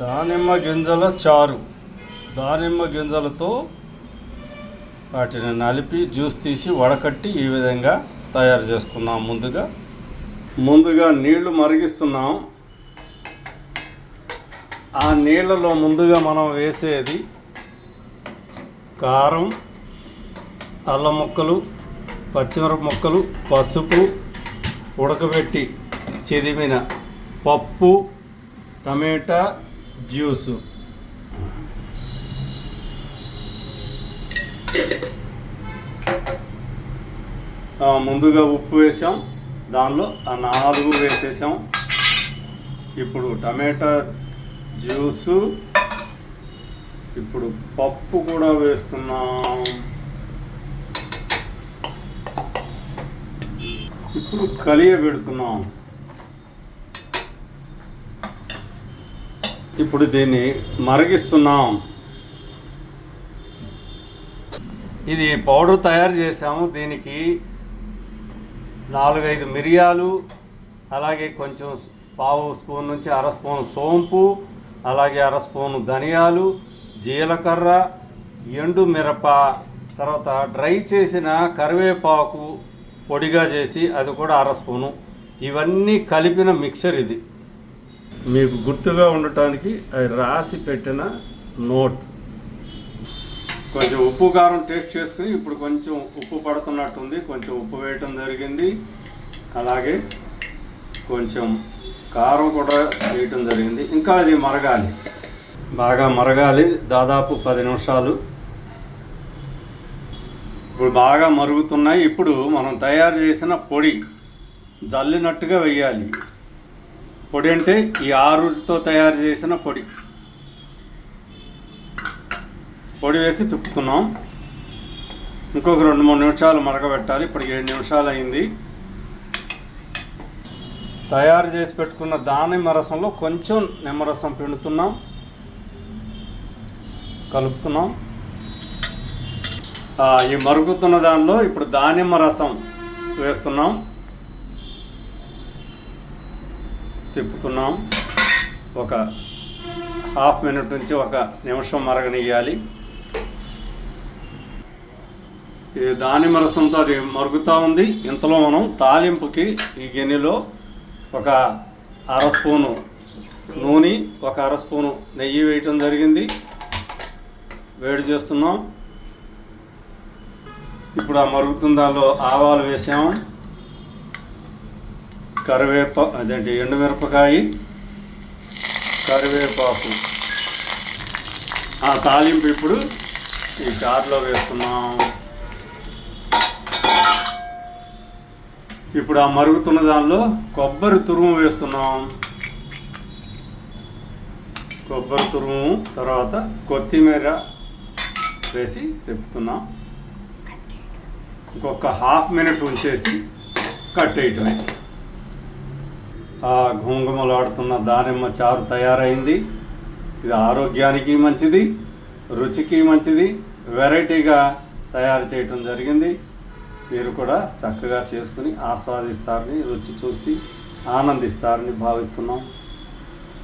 దానిమ్మ గింజల చారు. దానిమ్మ గింజలతో వాటిని నలిపి జ్యూస్ తీసి వడకట్టి ఈ విధంగా తయారు చేసుకున్నాం ముందుగా. ముందుగా నీళ్ళు మరిగిస్తున్నాం. ఆ నీళ్ళలో ముందుగా మనం వేసేది కారం అల్లం ముక్కలు పచ్చిమిరప ముక్కలు పసుపు ఉడకబెట్టి చెదిమిన పప్పు టమాటా జ్యూసు. ముందుగా ఉప్పు వేసాం. దానిలో ఆ నాలుగు వేసేసాం. ఇప్పుడు టమాటా జ్యూసు. ఇప్పుడు పప్పు కూడా వేస్తున్నాం. ఇప్పుడు కలియ పెడుతున్నాం. ఇప్పుడు దీన్ని మరిగిస్తున్నాం. ఇది పౌడర్ తయారు చేసాము దీనికి నాలుగైదు మిరియాలు అలాగే కొంచెం పావు స్పూన్ నుంచి అర స్పూన్ సోంపు అలాగే అర స్పూన్ ధనియాలు జీలకర్ర ఎండు మిరప తర్వాత డ్రై చేసిన కరివేపాకు పొడిగా చేసి అది కూడా అర స్పూను. ఇవన్నీ కలిపిన మిక్చర్ ఇది. మీకు గుర్తుగా ఉండటానికి అది రాసి పెట్టిన నోట్. కొంచెం ఉప్పు కారం టేస్ట్ చేసుకుని ఇప్పుడు కొంచెం ఉప్పు పడుతున్నట్టుంది. కొంచెం ఉప్పు వేయటం జరిగింది. అలాగే కొంచెం కారం కూడా వేయటం జరిగింది. ఇంకా అది మరగాలి. బాగా మరగాలి. దాదాపు పది నిమిషాలు. ఇప్పుడు బాగా మరుగుతున్నాయి. ఇప్పుడు మనం తయారు చేసిన పొడి జల్లినట్టుగా వేయాలి. పొడి అంటే ఈ ఆరుతో తయారు చేసిన పొడి. పొడి వేసి తిప్పుతున్నాం ఇంకొక రెండు మూడు నిమిషాలు మరగబెట్టాలి ఇప్పుడు ఏడు నిమిషాలు అయింది. తయారు చేసి పెట్టుకున్న దానిమ్మ రసంలో కొంచెం నిమ్మరసం పిండుతున్నాం. కలుపుతున్నాం. ఈ మరుగుతున్న దానిలో ఇప్పుడు దానిమ్మ రసం వేస్తున్నాం. తిప్పుతున్నాం. ఒక హాఫ్ మినిట్ నుంచి ఒక నిమిషం మరగనియాలి. ఇది దానిమ్మ రసంతో అది మరుగుతూ ఉంది. ఇంతలో మనం తాలింపుకి ఈ గిన్నెలో ఒక అర స్పూను నూనె ఒక అర స్పూను నెయ్యి వేయటం జరిగింది. వేడి చేస్తున్నాం. ఇప్పుడు ఆ మరుగుతుందాలో ఆవాలు వేసాము కరివేప అదేంటి ఎండుమిరపకాయ కరివేపాకు. ఆ తాలింపు ఇప్పుడు ఈ చారులో వేస్తున్నాం. ఇప్పుడు ఆ మరుగుతున్న దానిలో కొబ్బరి తురుము వేస్తున్నాం. కొబ్బరి తురుము తర్వాత కొత్తిమీర వేసి తిప్పుతున్నాం. ఇంకొక హాఫ్ మినిట్ ఉంచేసి కట్ వేయటమే ఆ ఘుంఘుమలాడుతున్న దానిమ్మ చారు తయారైంది. ఇది ఆరోగ్యానికి మంచిది రుచికి మంచిది వెరైటీగా తయారు చేయటం జరిగింది. మీరు కూడా చక్కగా చేసుకుని ఆస్వాదిస్తారని రుచి చూసి ఆనందిస్తారని భావిస్తున్నాం.